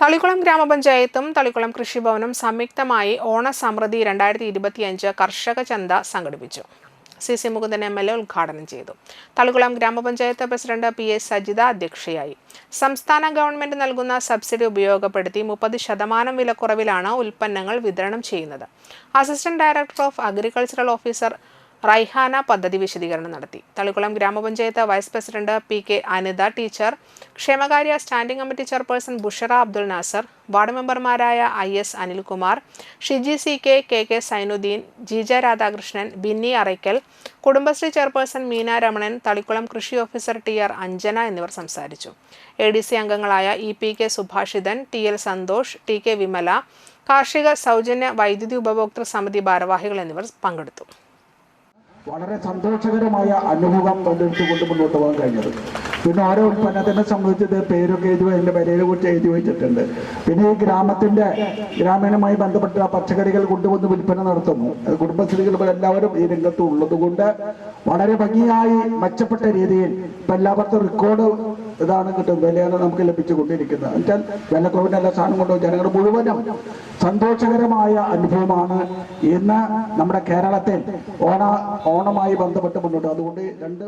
തളിക്കുളം ഗ്രാമപഞ്ചായത്തും തളിക്കുളം കൃഷിഭവനും സംയുക്തമായി ഓണസമൃദ്ധി രണ്ടായിരത്തി ഇരുപത്തിയഞ്ച് കർഷക ചന്ത സംഘടിപ്പിച്ചു. C C Mukundan M L A ഉദ്ഘാടനം ചെയ്തു. തളികുളം ഗ്രാമപഞ്ചായത്ത് പ്രസിഡന്റ് പി എസ് സജിത അധ്യക്ഷയായി. സംസ്ഥാന ഗവൺമെന്റ് നൽകുന്ന സബ്സിഡി ഉപയോഗപ്പെടുത്തി മുപ്പത് ശതമാനം വിലക്കുറവിലാണ് ഉൽപ്പന്നങ്ങൾ വിതരണം ചെയ്യുന്നത്. Assistant director of agricultural officer Raihana പദ്ധതി വിശദീകരണം നടത്തി. തളിക്കുളം ഗ്രാമപഞ്ചായത്ത് vice president P K Anitha teacher ക്ഷേമകാര്യ standing committee chairperson Bushara Abdul Nasar ward മെമ്പർമാരായ I S Anilkumar Shiji C K K K Sainudheen Jija Radhakrishnan Binny Arakkal Kudumbashree chairperson Meena Ramanan Thalikulam കൃഷി officer T R Anjana എന്നിവർ സംസാരിച്ചു. A D C അംഗങ്ങളായ E P K Subhashithan T L Santhosh T K Vimala കാർഷിക സൗജന്യ വൈദ്യുതി ഉപഭോക്തൃ സമിതി ഭാരവാഹികൾ എന്നിവർ പങ്കെടുത്തു. വളരെ സന്തോഷകരമായ അനുഭവം പങ്കെടുത്തുകൊണ്ട് മുന്നോട്ട് പോകാൻ കഴിഞ്ഞത്. പിന്നെ ഓരോ ഉൽപ്പന്നത്തിനെ സംബന്ധിച്ചത് പേരൊക്കെ എഴുതി അതിന്റെ വിലയെ കുറിച്ച് എഴുതി വെച്ചിട്ടുണ്ട്. പിന്നെ ഈ ഗ്രാമത്തിന്റെ ഗ്രാമീണമായി ബന്ധപ്പെട്ട പച്ചക്കറികൾ കൊണ്ടുവന്ന് വിൽപ്പന നടത്തുന്നു. കുടുംബശ്രീകൾ എല്ലാവരും ഈ രംഗത്ത് ഉള്ളതുകൊണ്ട് വളരെ ഭംഗിയായി മെച്ചപ്പെട്ട രീതിയിൽ ഇപ്പം എല്ലാവർക്കും റെക്കോർഡ് ഇതാണ് കിട്ടും. വിലയാണ് നമുക്ക് ലഭിച്ചുകൊണ്ടിരിക്കുന്നത്. എന്നുവെച്ചാൽ വിലക്കുറവിന്റെ എല്ലാ സാധനം കൊണ്ടോ ജനങ്ങൾ മുഴുവനും സന്തോഷകരമായ അനുഭവമാണ് ഇന്ന് നമ്മുടെ കേരളത്തിൽ ഓണ ഓണമായി ബന്ധപ്പെട്ട് മുന്നോട്ട്. അതുകൊണ്ട് രണ്ട്